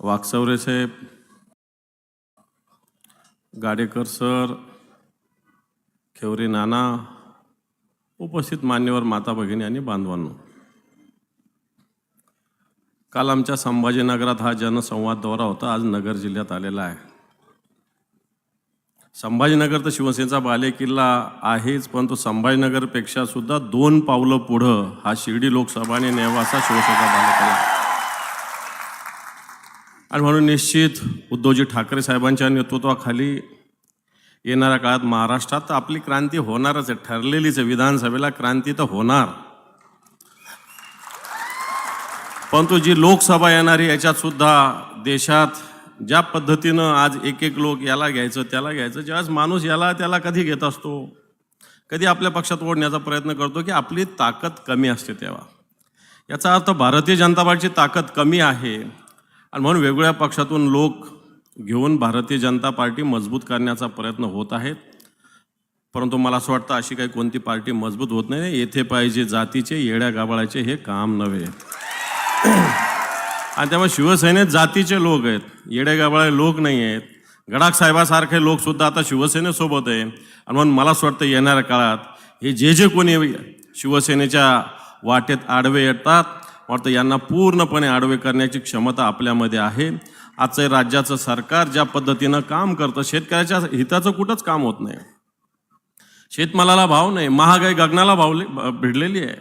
वाकचौरे साहेब गाडेकर सर खेवरे नाना उपस्थित मान्यवर माता भगिनी आणि बांधवांनो. काल आमच्या संभाजीनगरात हा जनसंवाद दौरा होता आज नगर जिल्ह्यात आलेला आहे. संभाजीनगर तर शिवसेनेचा बालेकिल्ला आहेच पण तो संभाजीनगरपेक्षा सुद्धा दोन पावलं पुढं हा शिर्डी लोकसभा आणि नेवासा शिवसेनेचा बालेकिल्ला. आणि म्हणून निश्चित उद्धवजी ठाकरे साहेबांच्या नेतृत्वाखाली येणाऱ्या काळात महाराष्ट्रात तर आपली क्रांती होणारच आहे. ठरलेलीच आहे. विधानसभेला क्रांती तर होणार. परंतु जी लोकसभा येणारी याच्यात सुद्धा देशात ज्या पद्धतीनं आज एक एक लोक याला घ्यायचं त्याला घ्यायचं ज्यावेळेस माणूस याला त्याला कधी घेत असतो? कधी आपल्या पक्षात ओढण्याचा प्रयत्न करतो की आपली ताकद कमी असते तेव्हा. याचा अर्थ भारतीय जनता पार्टीची ताकद कमी आहे. आणि म्हणून वेगवेगळ्या पक्षातून लोक घेऊन भारतीय जनता पार्टी मजबूत करण्याचा प्रयत्न होत आहेत. परंतु मला असं वाटतं अशी काही कोणती पार्टी मजबूत होत नाही. येथे पाहिजे जातीचे येड्या गाबाळाचे हे काम नव्हे. आणि त्यामुळे शिवसेनेत जातीचे लोक आहेत. येड्या गाबाळे लोक नाही आहेत. गडाख साहेबासारखे लोकसुद्धा आता शिवसेनेसोबत आहे. आणि म्हणून मला असं वाटतं येणाऱ्या काळात हे जे जे कोणी शिवसेनेच्या वाटेत आडवे येतात वाटतं यांना पूर्णपणे आडवे करण्याची क्षमता आपल्यामध्ये आहे. आजचं राज्याचं सरकार ज्या पद्धतीनं काम करतं शेतकऱ्याच्या हिताचं कुठंच काम होत नाही. शेतमालाला भाव नाही महागाई गगनाला भावले भिडलेली आहे.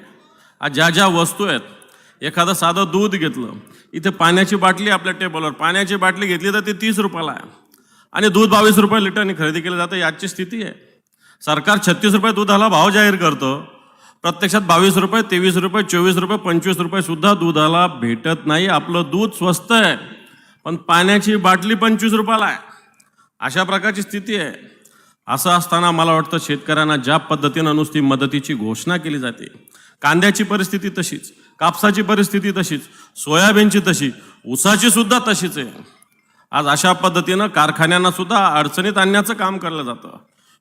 आज ज्या ज्या वस्तू आहेत एखादं साधं दूध घेतलं इथे पाण्याची बाटली आपल्या टेबलवर पाण्याची बाटली घेतली तर ती तीस रुपयाला आहे. आणि दूध बावीस रुपये लिटरने खरेदी केलं जातं याची स्थिती आहे. सरकार छत्तीस रुपये दुधाला भाव जाहीर करतं प्रत्यक्षात बावीस रुपये तेवीस रुपये चोवीस रुपये पंचवीस रुपये सुद्धा दुधाला भेटत नाही. आपलं दूध स्वस्त आहे पण पाण्याची बाटली पंचवीस रुपयाला आहे. अशा प्रकारची स्थिती आहे. असं असताना मला वाटतं शेतकऱ्यांना ज्या पद्धतीनं नुसती मदतीची घोषणा केली जाते कांद्याची परिस्थिती तशीच कापसाची परिस्थिती तशीच सोयाबीनची तशी ऊसाची सुद्धा तशीच आहे. आज अशा पद्धतीनं कारखान्यांना सुद्धा अडचणीत आणण्याचं काम केलं जातं.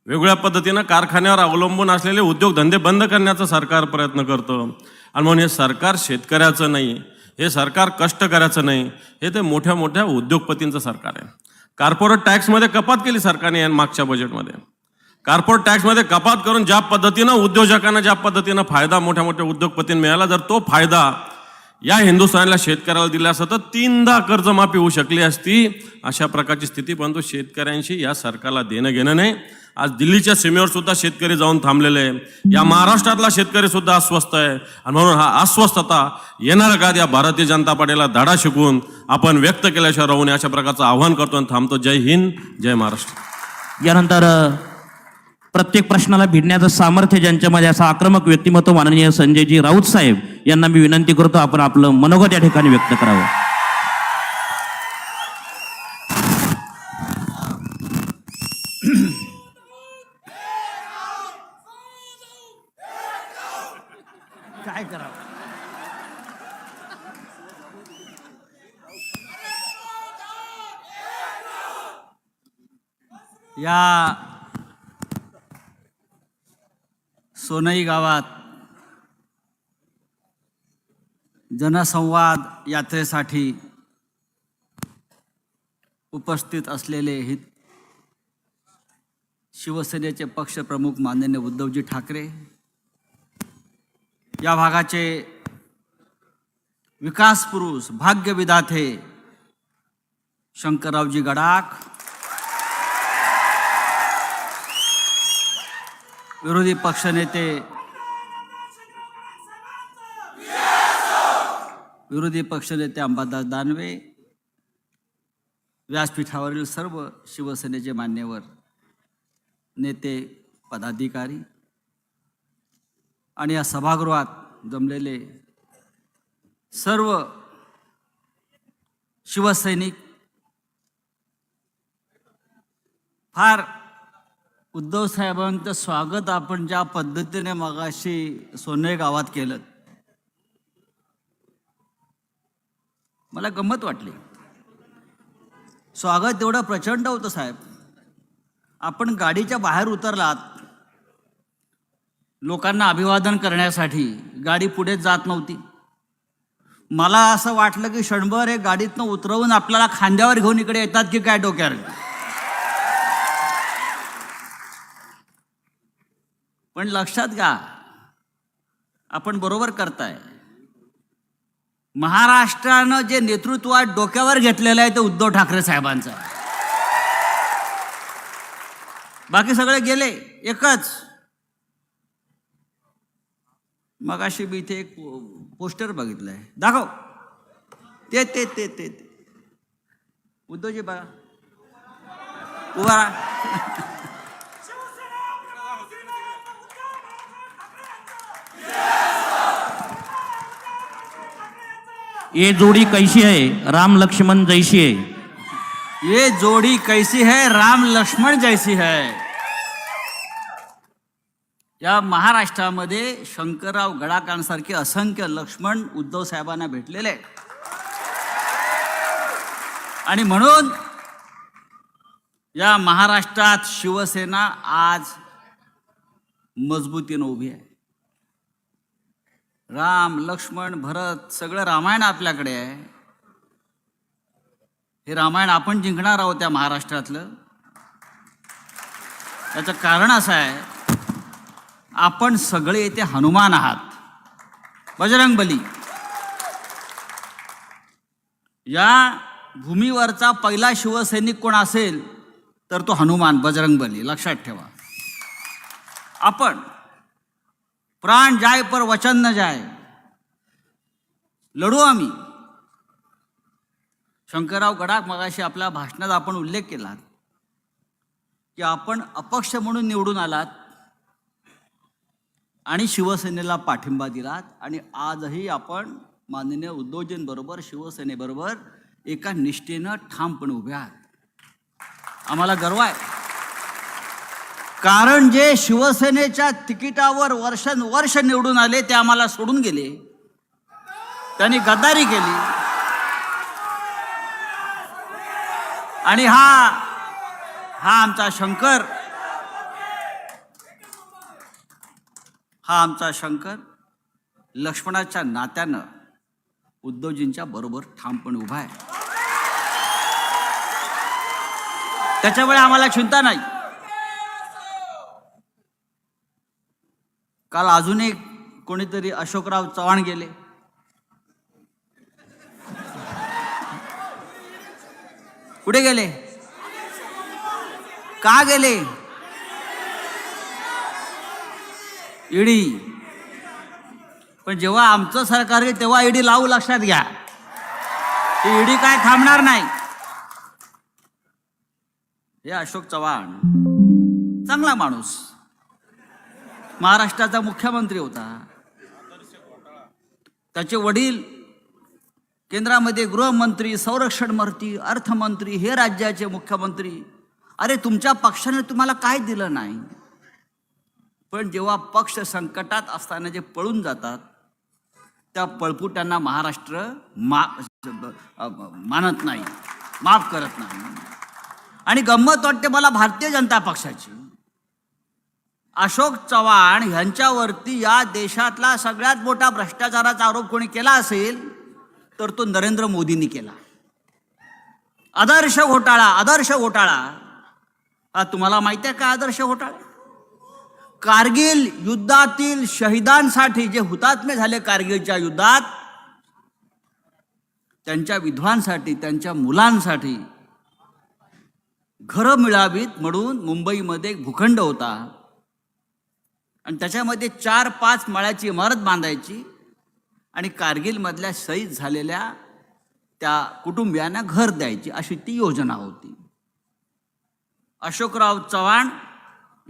वेगवेगळ्या पद्धतीनं कारखान्यावर अवलंबून असलेले उद्योगधंदे बंद करण्याचा सरकार प्रयत्न करतं. आणि म्हणून हे सरकार शेतकऱ्याचं नाही हे सरकार कष्टकऱ्याचं नाही हे ते मोठ्या मोठ्या उद्योगपतींचं सरकार आहे. कॉर्पोरेट टॅक्समध्ये कपात केली सरकारने मागच्या बजेटमध्ये कॉर्पोरेट टॅक्समध्ये कपात करून ज्या पद्धतीनं उद्योजकांना ज्या पद्धतीनं फायदा मोठ्या मोठ्या उद्योगपतींना मिळाला जर तो फायदा या हिंदुस्थानला शेतकऱ्याला दिला असता तर तीनदा कर्जमाफी होऊ शकली असती अशा प्रकारची स्थिती परंतु शेतकऱ्यांशी या सरकारला देणं घेणं नाही. आज दिल्लीच्या सीमेवर सुद्धा शेतकरी जाऊन थांबलेले आहे. या महाराष्ट्रातला शेतकरी सुद्धा अस्वस्थ आहे. आणि म्हणून हा अस्वस्थता येणार का? या भारतीय जनता पार्टीला धडा शिकवून आपण व्यक्त केल्याशिवाय राहून अशा प्रकारचं आव्हान करतो आणि थांबतो. जय हिंद जय महाराष्ट्र. यानंतर प्रत्येक प्रश्नाला भिडण्याचं सामर्थ्य ज्यांच्यामध्ये असं आक्रमक व्यक्तिमत्व माननीय संजयजी राऊत साहेब यांना मी विनंती करतो आपण आपलं मनोगत या ठिकाणी व्यक्त करावं काय करावं या सोनई गावात जनसंवाद यात्रेसाठी उपस्थित असलेले हित शिवसेनेचे पक्षप्रमुख माननीय उद्धवजी ठाकरे या भागाचे विकास पुरुष भाग्यविधाते शंकररावजी गडाख विरोधी पक्षनेते विरोधी पक्षनेते अंबादास दानवे व्यासपीठावरील सर्व शिवसेनेचे मान्यवर नेते पदाधिकारी आणि या सभागृहात जमलेले सर्व शिवसैनिक फार उद्धव साहेबांचं स्वागत आपण ज्या पद्धतीने मगाशी सोने गावात केलं. मला गंमत वाटली. स्वागत एवढं प्रचंड होतं साहेब. आपण गाडीच्या बाहेर उतरलात. लोकांना अभिवादन करण्यासाठी गाडी पुढे जात नव्हती. मला असं वाटलं की क्षणभर हे गाडीतनं उतरवून आपल्याला खांद्यावर घेऊन इकडे येतात की काय डोक्यावर? पण लक्षात घ्या आपण बरोबर करताय. महाराष्ट्रानं जे नेतृत्व डोक्यावर घेतलेलं आहे ते उद्धव ठाकरे साहेबांचं बाकी सगळे गेले एकच. मग अशी मी इथे एक पोस्टर बघितलंय. दाखव. ते ते ते ते ते. उद्धवजी बघा उभा ये जोडी कैशी आहे राम लक्ष्मण जैशी आहे ये जोड़ी कैसी है? राम लक्ष्मण जैसी है। या महाराष्ट्रामध्ये शंकरराव गडाकांसारखे असंख्य लक्ष्मण उद्धव साहेबांना भेटलेले आणि म्हणून या महाराष्ट्रात शिवसेना आज मजबूतीनं उभी आहे. राम लक्ष्मण भरत सगळं रामायण आपल्याकडे आहे. हे रामायण आपण जिंकणार आहोत त्या महाराष्ट्रातलं. त्याचं कारण असं आहे आपण सगळे इथे हनुमान आहात. बजरंग बली. या भूमीवरचा पहिला शिवसैनिक कोण असेल तर तो हनुमान बजरंग बली. लक्षात ठेवा. आपण प्राण जाय पर वचन न जाय. लढू आम्ही. शंकरराव गडाख मगाशी आपल्या भाषणात आपण उल्लेख केला की आपण अपक्ष म्हणून निवडून आलात आणि शिवसेनेला पाठिंबा दिलात आणि आजही आपण माननीय उद्धवजींबरोबर शिवसेनेबरोबर एका निष्ठेनं ठामपणे उभे आहात. आम्हाला गर्व आहे. कारण जे शिवसेनेच्या तिकिटावर वर्षानुवर्ष निवडून आले ते आम्हाला सोडून गेले. त्यांनी गद्दारी केली. आणि हा हा आमचा शंकर हा आमचा शंकर लक्ष्मणाच्या नात्यानं उद्धवजींच्या बरोबर ठामपणे उभा आहे. त्याच्यामुळे आम्हाला चिंता नाही. काल अजून एक कोणीतरी अशोकराव चव्हाण गेले. कुठे गेले? का गेले? ईडी. पण जेव्हा आमचं सरकार येईल तेव्हा ईडी लावू लक्षात घ्या. ती ईडी काय थांबणार नाही. हे अशोक चव्हाण. चांगला माणूस. महाराष्ट्राचा मुख्यमंत्री होता. त्याचे वडील केंद्रामध्ये गृहमंत्री संरक्षण मंत्री अर्थमंत्री हे राज्याचे मुख्यमंत्री. अरे तुमच्या पक्षाने तुम्हाला काय दिलं नाही? पण जेव्हा पक्ष संकटात असताना जे पळून जातात त्या पळपुट्यांना महाराष्ट्र मा मानत नाही माफ करत नाही. आणि गंमत वाटते मला भारतीय जनता पक्षाची. अशोक चव्हाण ह्यांच्यावरती या देशातला सगळ्यात मोठा भ्रष्टाचाराचा आरोप कोणी केला असेल तर तो नरेंद्र मोदींनी केला. आदर्श घोटाळा आदर्श घोटाळा. हा तुम्हाला माहिती आहे का आदर्श घोटाळा? कारगिल युद्धातील शहीदांसाठी जे हुतात्मे झाले कारगिलच्या युद्धात त्यांच्या विधवांसाठी त्यांच्या मुलांसाठी घरं मिळावीत म्हणून मुंबईमध्ये एक भूखंड होता. आणि त्याच्यामध्ये चार पाच माळ्याची इमारत बांधायची आणि कारगिलमधल्या शहीद झालेल्या त्या कुटुंबियांना घर द्यायची अशी ती योजना होती. अशोकराव चव्हाण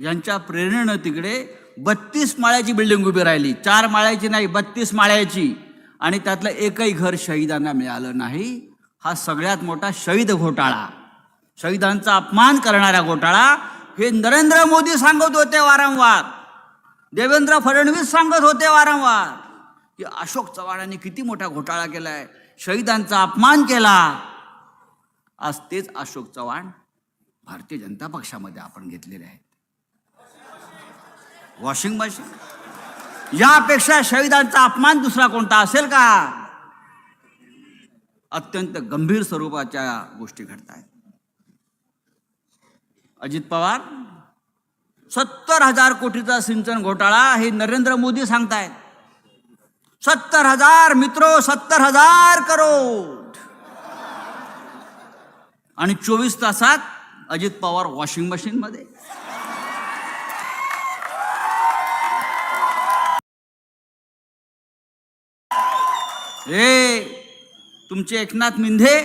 यांच्या प्रेरणेनं तिकडे बत्तीस माळ्याची बिल्डिंग उभी राहिली. चार माळ्याची नाही बत्तीस माळ्याची. आणि त्यातलं एकही घर शहीदांना मिळालं नाही. हा सगळ्यात मोठा शहीद घोटाळा. शहीदांचा अपमान करणारा घोटाळा हे नरेंद्र मोदी सांगत होते वारंवार. देवेंद्र फडणवीस सांगत होते वारंवार की अशोक चव्हाणांनी किती मोठा घोटाळा केलाय शहीदांचा अपमान केला. आज तेच अशोक चव्हाण भारतीय जनता पक्षामध्ये आपण घेतलेले आहेत. वॉशिंग मशीन यापेक्षा शहीदांचा अपमान दुसरा कोणता असेल का? अत्यंत गंभीर स्वरूपाच्या गोष्टी घडत आहेत अजित पवार सत्तर हजार कोटीचा सिंचन घोटाळा हे नरेंद्र मोदी सांगतायत. सत्तर हजार मित्रो सत्तर हजार करोड. आणि चोवीस तासात अजित पवार वॉशिंग मशीन मध्ये हे तुमचे एकनाथ मिंधे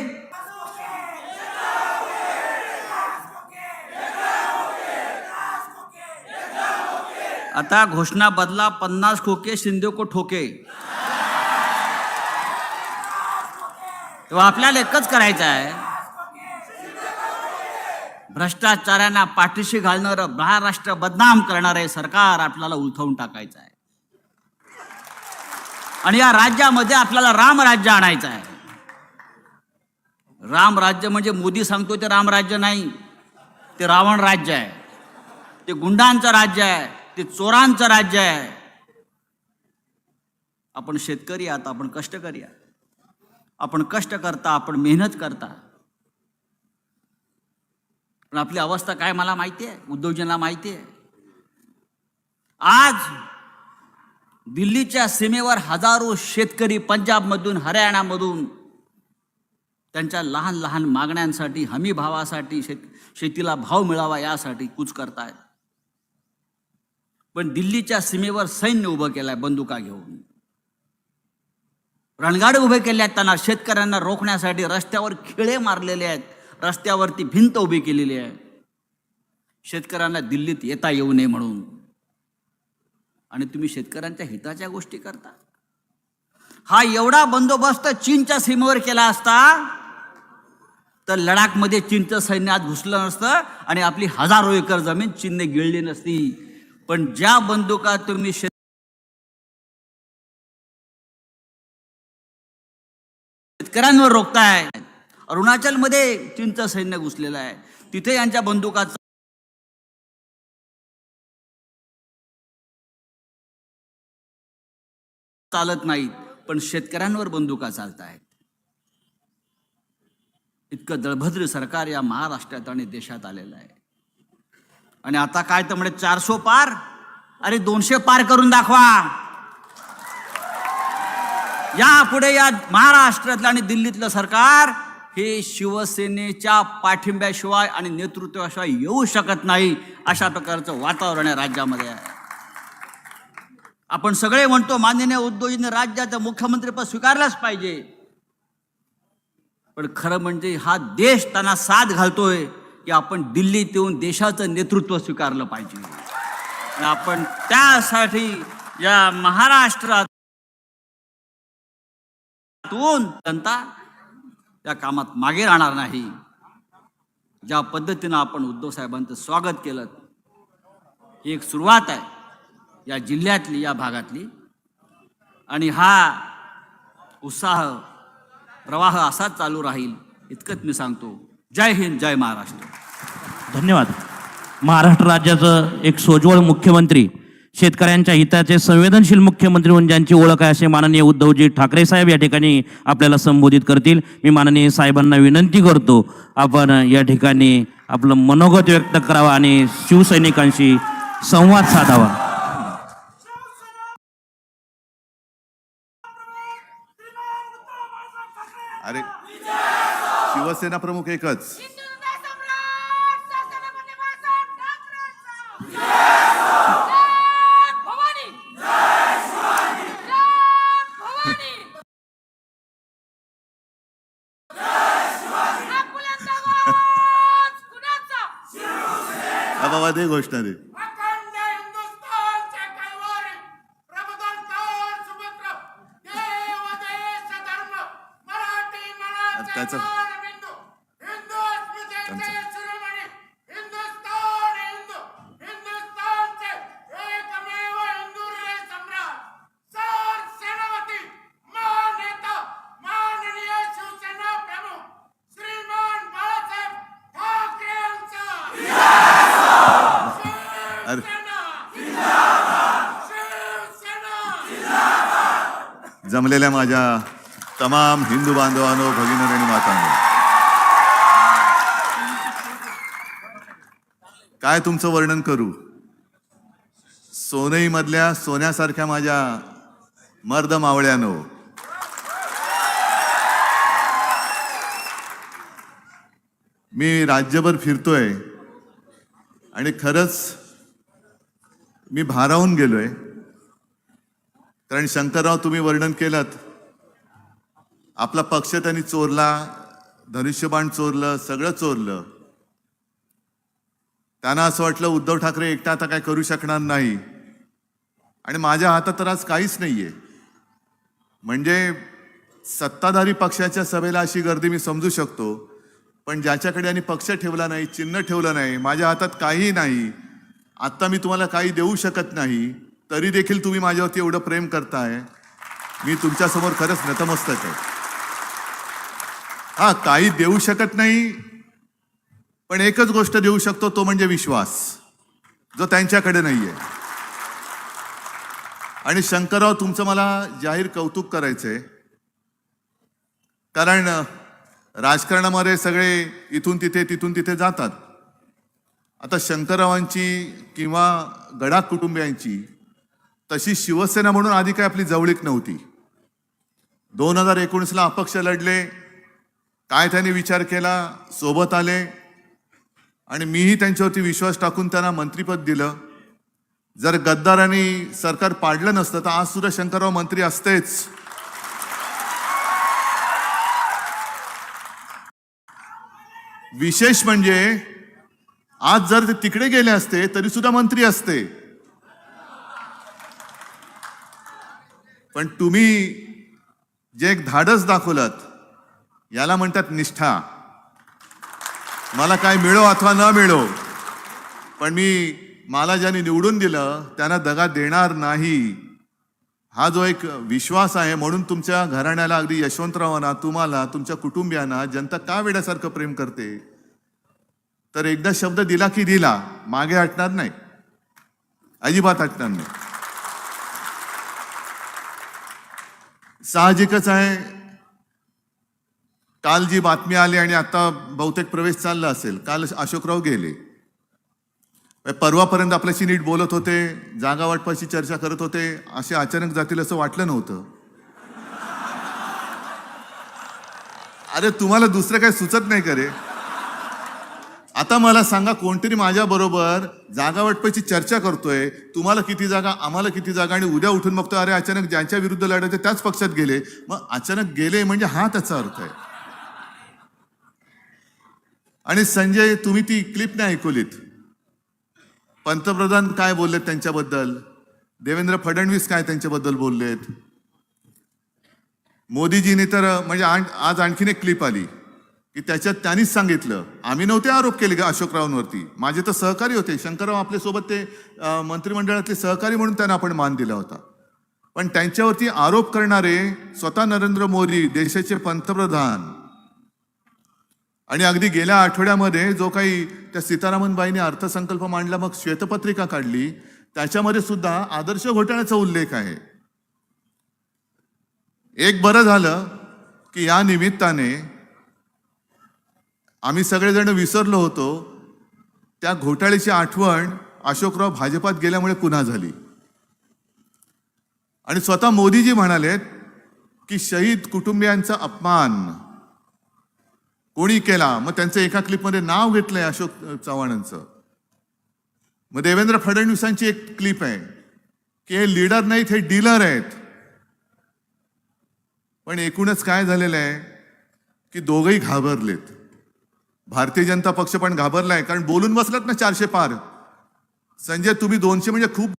आता घोषणा बदला पन्नास खोके शिंदे को ठोके. तेव्हा आपल्याला एकच करायचं आहे. भ्रष्टाचारांना पाठीशी घालणारं महाराष्ट्र बदनाम करणार आहे सरकार आपल्याला उलथवून टाकायचं आहे. आणि या राज्यामध्ये आपल्याला राम राज्य आणायचं आहे. राम राज्य म्हणजे मोदी सांगतो ते राम राज्य नाही ते रावण राज्य आहे ते गुंडांचं राज्य आहे. ते चोरांचं राज्य आहे. आपण शेतकरी आहात आपण कष्टकरी आहात. आपण कष्ट करता आपण मेहनत करता. पण आपली अवस्था काय मला माहिती आहे? उद्योजनाला माहिती आहे. आज दिल्लीच्या सीमेवर हजारो शेतकरी पंजाबमधून हरियाणामधून त्यांच्या लहान लहान मागण्यांसाठी हमी भावासाठी शेत शेतीला भाव मिळावा यासाठी कूच करतायत. पण दिल्लीच्या सीमेवर सैन्य उभं केलंय बंदुका घेऊन. रणगाडे उभे केले आहेत त्यांना शेतकऱ्यांना रोखण्यासाठी. रस्त्यावर खिळे मारलेले आहेत. रस्त्यावरती भिंत उभी केलेली आहे. शेतकऱ्यांना दिल्लीत येता येऊ नये म्हणून. आणि तुम्ही शेतकऱ्यांच्या हिताच्या गोष्टी करता. हा एवढा बंदोबस्त चीनच्या सीमेवर केला असता तर लडाखमध्ये चीनचं सैन्य आज घुसलं नसतं आणि आपली हजारो एकर जमीन चीनने गिळली नसती. पण ज्या बंदुका तुम्ही शेतकऱ्यांवर रोखताय अरुणाचलमध्ये चीनचं सैन्य घुसलेलं आहे तिथे यांच्या बंदुकाचा चालत नाहीत पण शेतकऱ्यांवर बंदुका चालत आहेत इतकं दळभद्र सरकार या महाराष्ट्रात आणि देशात आलेलं आहे. आणि आता काय तर म्हणजे चारशे पार? अरे दोनशे पार करून दाखवा. या पुढे या महाराष्ट्रातलं आणि दिल्लीतलं सरकार हे शिवसेनेच्या पाठिंब्याशिवाय आणि नेतृत्वाशिवाय येऊ शकत नाही अशा प्रकारचं वातावरण या राज्यामध्ये आहे. आपण सगळे म्हणतो माननीय उद्योजीने राज्याचं मुख्यमंत्रीपद स्वीकारलंच पाहिजे. पण खरं म्हणजे हा देश त्यांना साथ घालतोय. की आपण दिल्लीत येऊन देशाचं नेतृत्व स्वीकारलं पाहिजे. आपण त्यासाठी या महाराष्ट्रातून जनता या कामात मागे राहणार नाही. ज्या पद्धतीनं आपण उद्धव साहेबांचं स्वागत केलं ही एक सुरुवात आहे या जिल्ह्यातली या भागातली. आणि हा उत्साह प्रवाह असाच चालू राहील इतकंच मी सांगतो. जय हिंद जय महाराष्ट्र. धन्यवाद. महाराष्ट्र राज्याचं एक सोज्वळ मुख्यमंत्री शेतकऱ्यांच्या हिताचे संवेदनशील मुख्यमंत्री म्हणून ज्यांची ओळख आहे असे माननीय उद्धवजी ठाकरे साहेब या ठिकाणी आपल्याला संबोधित करतील. मी माननीय साहेबांना विनंती करतो आपण या ठिकाणी आपलं मनोगत व्यक्त करावं आणि शिवसैनिकांशी संवाद साधावा अरे शिवसेना प्रमुख एकच हिंदुत्व सम्राट शासनामध्ये बाळासाहेब ठाकरेंचा. जय भवानी जय भवानी अकोल्याचा सेना प्रमुख एकच बाबा दे घोषणा दे अखंड हिंदुस्थानच्या कैवारी प्रबोधनकार सुपुत्र देव देश धर्म मराठी मनाचे त्याचं- बिंदू हिंदू अस्मितेचे त्यांचं- शिरोमणी हिंदुस्थान हिंदू हिंदुस्थानचे एकमेव हिंदुर्य सम्राट सर सेनापती मान्यता माननीय शिवसेना प्रमुख श्रीमान बाळासाहेब ठाकरे यांचा अरे शिवसेना शिवसेना जमलेल्या माझ्या तमाम हिंदू बांधवांनो भगिनी आणि मातांनो. काय तुमचं वर्णन करू? सोनईमधल्या सोन्यासारख्या माझ्या मर्द मावळ्यानो. मी राज्यभर फिरतोय आणि खरंच मी भारावून गेलोय. कारण शंकरराव तुम्ही वर्णन केलं आपला पक्ष त्यांनी चोरला धनुष्यबाण चोरलं सगळं चोरलं. त्यांना असं वाटलं उद्धव ठाकरे एकटा आता काय करू शकणार नाही. आणि माझ्या हातात तर आज काहीच नाहीये. म्हणजे सत्ताधारी पक्षाच्या सभेला अशी गर्दी मी समजू शकतो. पण ज्याच्याकडे आणि पक्ष ठेवला नाही चिन्ह ठेवलं नाही माझ्या हातात काहीही नाही आत्ता मी तुम्हाला काही देऊ शकत नाही. तरी देखील तुम्ही माझ्यावरती एवढं प्रेम करताय. मी तुमच्यासमोर खरंच नतमस्तक आहे. हा काही देऊ शकत नाही पण एकच गोष्ट देऊ शकतो तो म्हणजे विश्वास. जो त्यांच्याकडे नाही आहे आणि शंकरराव तुमचं मला जाहीर कौतुक करायचंय. कारण राजकारणामध्ये सगळे इथून तिथे तिथून तिथे जातात. आता शंकररावांची किंवा गडाख कुटुंबियांची तशी शिवसेना म्हणून आधी काय आपली जवळीक नव्हती. दोन हजार एकोणीसला अपक्ष लढले काय त्यांनी विचार केला सोबत आले आणि मीही त्यांच्यावरती विश्वास टाकून त्यांना मंत्रीपद दिलं. जर गद्दारांनी सरकार पाडलं नसतं तर आज सुद्धा शंकरराव मंत्री असतेच. विशेष म्हणजे आज जर ते तिकडे गेले असते तरी सुद्धा मंत्री असते. पण तुम्ही जे एक धाडस दाखवलं याला म्हणतात निष्ठा. मला काय मिळो अथवा न मिळो पण मी मला ज्यांनी निवडून दिलं त्यांना दगा देणार नाही. हा जो एक विश्वास आहे म्हणून तुमच्या घराण्याला अगदी यशवंतरावांना तुम्हाला तुमच्या कुटुंबियांना जनता का वेड्यासारखं प्रेम करते? तर एकदा शब्द दिला की दिला मागे हटणार नाही. अजिबात हटणार नाही. साहजिकच आहे. काल जी बातमी आली आणि आता बहुतेक प्रवेश चालला असेल काल अशोकराव गेले. परवापर्यंत आपल्याशी नीट बोलत होते जागा वाटपाची चर्चा करत होते असे अचानक जातील असं वाटलं नव्हतं. अरे तुम्हाला दुसरं काही सुचत नाही करे आता मला सांगा कोणतरी माझ्या बरोबर जागा वाटपाची चर्चा करतोय. तुम्हाला किती जागा आम्हाला किती जागा आणि उद्या उठून बघतो अरे अचानक ज्यांच्या विरुद्ध लढायचे त्याच पक्षात गेले. मग अचानक गेले म्हणजे हा त्याचा अर्थ आहे. आणि संजय तुम्ही ती क्लिप नाही ऐकवलीत. पंतप्रधान काय बोललेत त्यांच्याबद्दल? देवेंद्र फडणवीस काय त्यांच्याबद्दल बोललेत? मोदीजीने तर म्हणजे आण- आज आणखीन एक क्लिप आली. की त्याच्यात त्यांनीच सांगितलं. आम्ही नव्हते आरोप केले का अशोकरावांवरती. माझे तर सहकारी होते. शंकरराव आपल्यासोबत ते मंत्रिमंडळातले सहकारी म्हणून त्यांना आपण मान दिला होता. पण त्यांच्यावरती आरोप करणारे स्वतः नरेंद्र मोदी देशाचे पंतप्रधान. आणि अगदी गेल्या आठवड्यामध्ये जो काही त्या सीतारामनबाईंनी अर्थसंकल्प मांडला मग श्वेतपत्रिका काढली त्याच्यामध्ये सुद्धा आदर्श घोटाळ्याचा उल्लेख आहे. एक बरं झालं की या निमित्ताने आम्ही सगळेजण विसरलो होतो. त्या घोटाळ्याची आठवण अशोकराव भाजपात गेल्यामुळे पुन्हा झाली. आणि स्वतः मोदीजी म्हणालेत की शहीद कुटुंबियांचा अपमान. कोणी केला? मग त्यांचं एका क्लिपमध्ये नाव घेतलंय अशोक चव्हाणांचं. मग देवेंद्र फडणवीसांची एक क्लिप आहे. की हे लीडर नाहीत हे डीलर आहेत. पण एकूणच काय झालेलं आहे? की दोघही घाबरलेत. भारतीय जनता पक्ष पण घाबरलाय कारण बोलून बसलात ना चारशे पार. संजय तुम्ही दोनशे म्हणजे खूप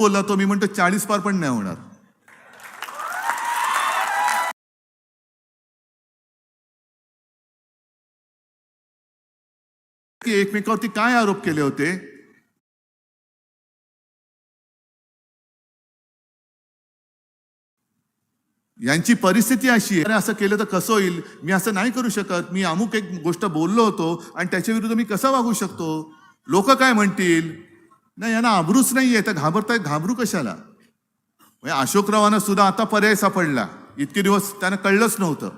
बोलला तो मी म्हणतो चाळीस पार पण नाही होणार. की एकमेकावरती काय आरोप केले होते? यांची परिस्थिती अशी आहे असं केलं तर कसं होईल? मी असं नाही करू शकत. मी अमुक एक गोष्ट बोललो होतो आणि त्याच्या विरुद्ध मी कसा वागू शकतो? लोक काय म्हणतील? नाही यांना आबरूच नाहीये. तर घाबरताय घाबरू कशाला? म्हणजे अशोकरावांना सुद्धा आता पर्याय सापडला. इतके दिवस त्यांना कळलंच नव्हतं.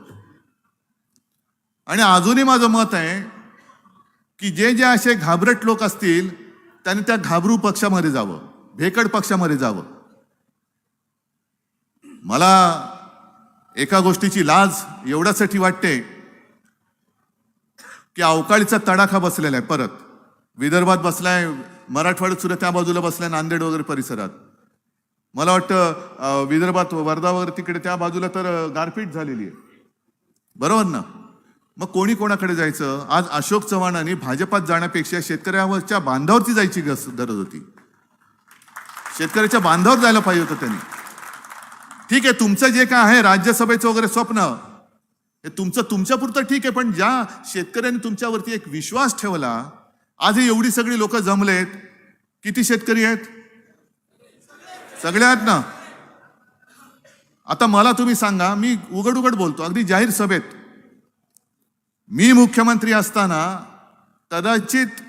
आणि अजूनही माझं मत आहे की जे जे असे घाबरट लोक असतील त्यांनी त्या घाबरू पक्षामध्ये जावं भेकड पक्षामध्ये जावं. मला एका गोष्टीची लाज एवढ्यासाठी वाटते की अवकाळीचा तडाखा बसलेला आहे परत. विदर्भात बसलाय मराठवाड्यात सुद्धा त्या बाजूला बसलाय नांदेड वगैरे परिसरात. मला वाटतं विदर्भात वर्धा वगैरे तिकडे त्या बाजूला तर गारपीट झालेली आहे. बरोबर ना? मग कोणी कोणाकडे जायचं? आज अशोक चव्हाणांनी भाजपात जाण्यापेक्षा शेतकऱ्यावरच्या बांधावरती जायची गस- गरज होती. शेतकऱ्याच्या बांधावर जायला पाहिजे होतं त्यांनी. ठीक आहे तुमचं जे काय आहे राज्यसभेचं वगैरे स्वप्न हे तुमचं तुमच्यापुरतं ठीक आहे पण ज्या शेतकऱ्यांनी तुमच्यावरती एक विश्वास ठेवला आजही एवढी सगळी लोक जमलेत. किती शेतकरी आहेत? सगळे आहेत ना? आता मला तुम्ही सांगा मी उघड उघड बोलतो अगदी जाहीर सभेत. मी मुख्यमंत्री असताना कदाचित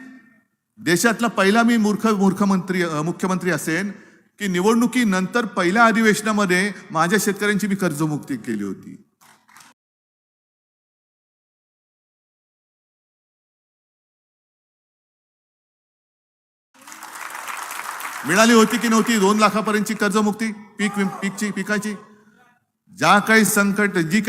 देशातला पहिला मी मूर्ख मूर्खमंत्री मुख्यमंत्री असेन की निवडणुकीनंतर पहिल्या अधिवेशनामध्ये माझ्या शेतकऱ्यांची मी कर्जमुक्ती केली होती. मिळाली होती की नव्हती? दोन लाखापर्यंतची कर्जमुक्ती पीक पीकची पिकाची? ज्या काही संकट जी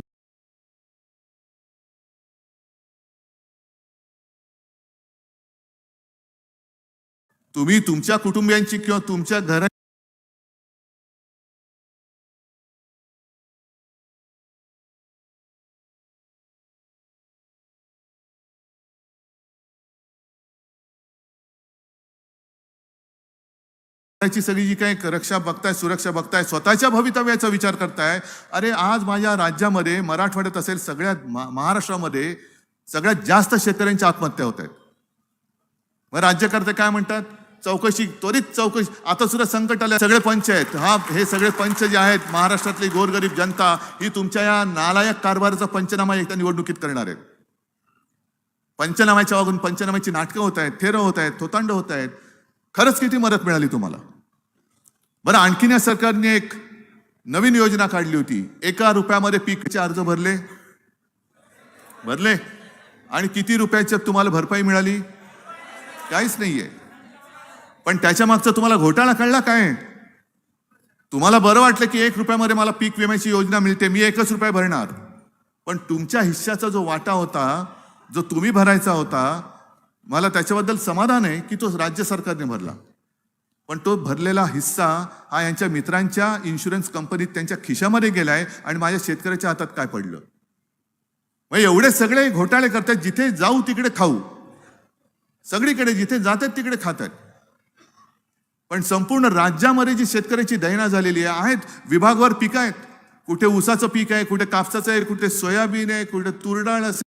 तुम्ही तुमच्या कुटुंबियांची किंवा तुमच्या घरा सगळी जी काही रक्षा बघताय सुरक्षा बघताय स्वतःच्या भवितव्याचा विचार करताय. अरे आज माझ्या राज्यामध्ये मराठवाड्यात असेल सगळ्यात महाराष्ट्रामध्ये सगळ्यात जास्त शेतकऱ्यांच्या आत्महत्या होत आहेत. मग राज्यकर्ते काय म्हणतात? चौकशी त्वरित चौकशी. आता सुद्धा संकट आले. सगळे पंच आहेत. हा हे सगळे पंच जे आहेत महाराष्ट्रातली गोरगरीब जनता ही तुमच्या या नालायक कारभाराचा पंचनामा एकदा निवडणुकीत करणार आहेत पंचनाम्याच्या वागून पंचनाम्याची नाटकं होत आहेत थेरं होत आहेत थोतांड होत आहेत. खरंच किती मदत मिळाली तुम्हाला? बरं आणखीन या सरकारने एक नवीन योजना काढली होती. एका रुपयामध्ये पीकचे अर्ज भरले. भरले? आणि किती रुपयाच्या तुम्हाला भरपाई मिळाली? काहीच नाहीये. पण त्याच्या मागचा तुम्हाला घोटाळा कळला काय? तुम्हाला बरं वाटलं की एक रुपयामध्ये मला पीक विम्याची योजना मिळते मी एकच रुपया भरणार. पण तुमच्या हिश्श्याचा जो वाटा होता जो तुम्ही भरायचा होता मला त्याच्याबद्दल समाधान आहे की तो राज्य सरकारने भरला. पण तो भरलेला हिस्सा हा यांच्या मित्रांच्या इन्शुरन्स कंपनीत त्यांच्या खिशामध्ये गेलाय आणि माझ्या शेतकऱ्याच्या हातात काय पडलं? मग एवढे सगळे घोटाळे करतात जिथे जाऊ तिकडे खाऊ. सगळीकडे जिथे जातात तिकडे खातात. पण संपूर्ण राज्यामध्ये जी शेतकऱ्याची दैना झालेली आहे आहेत विभागवार पिकं आहेत. कुठे ऊसाचं पीक आहे कुठे कापसाचं आहे कुठे सोयाबीन आहे कुठे तुरडाळ असेल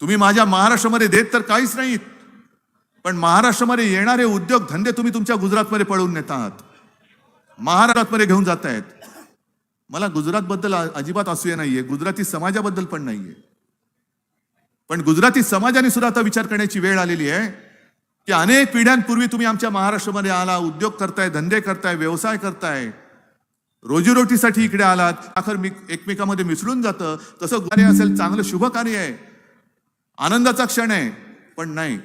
तुम्ही माझ्या महाराष्ट्रामध्ये देत तर काहीच नाहीत. पण महाराष्ट्रामध्ये येणारे उद्योग धंदे तुम्ही तुमच्या गुजरातमध्ये पळवून नेत आहात महाराष्ट्रामध्ये घेऊन जात आहेत मला गुजरातबद्दल अजिबात असूया नाहीये. गुजराती समाजाबद्दल पण नाहीये. पण गुजराती समाजाने सुद्धा आता विचार करण्याची वेळ आलेली आहे की अनेक पिढ्यांपूर्वी तुम्ही आमच्या महाराष्ट्रामध्ये आला उद्योग करताय धंदे करताय व्यवसाय करताय. रोजीरोटीसाठी इकडे आलात. आखर मी एकमेकामध्ये मिसळून जातं. तसं कार्य असेल चांगलं शुभ कार्य आहे. आनंदाचा क्षण आहे पण नाही.